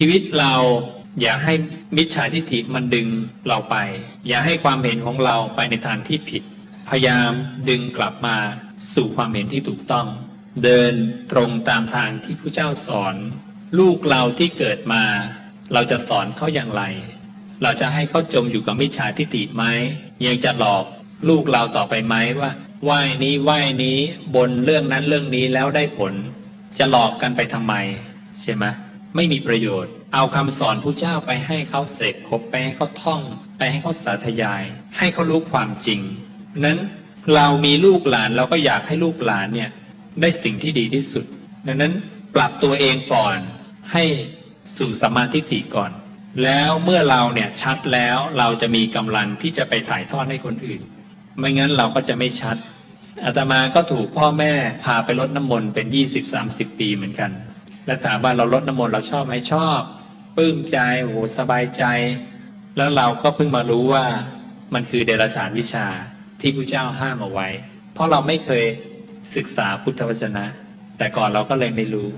ชีวิตเราอย่าให้มิจฉาทิฏฐิมันดึงเราไป อย่าให้ความเห็นของเราไปในทางที่ผิด พยายามดึงกลับมาสู่ความเห็นที่ถูกต้อง เดินตรงตามทางที่พระเจ้าสอน ลูกเราที่เกิดมา เราจะสอนเขาอย่างไร เราจะให้เขาจมอยู่กับมิจฉาทิฏฐิไหมยังจะหลอกลูกเราต่อไปไหมว่าไหว้นี้ไหว้นี้บนเรื่องนั้นเรื่องนี้แล้วได้ผล จะหลอกกันไปทำไมใช่ไหม ไม่มีประโยชน์ เอาคำสอนผู้เจ้าไปให้เขาเสกคบไปให้เขาท่อง ไปให้เขาสาธยาย ให้เขารู้ความจริง นั้นเรามีลูกหลานเราก็อยากให้ลูกหลานเนี่ยได้สิ่งที่ดีที่สุด ดังนั้นปรับตัวเองก่อนให้สู่สมมาธิฏฐิก่อน แล้วเมื่อเราเนี่ยชัดแล้วเราจะมีกำลังที่จะไปถ่ายทอดให้คนอื่น ไม่งั้นเราก็จะไม่ชัดอาตมาก็ถูกพ่อแม่พาไปรดน้ำมนต์เป็น 20-30 ปีเหมือนกัน และถามว่าเราลดน้ำมนต์เราชอบไหมชอบปลื้มใจโอ้โหสบายใจ แล้วเราก็เพิ่งมารู้ว่ามันคือเดรัจฉานวิชาที่พระเจ้าห้ามเอาไว้ เพราะเราไม่เคยศึกษาพุทธวจนะ แต่ก่อนเราก็เลยไม่รู้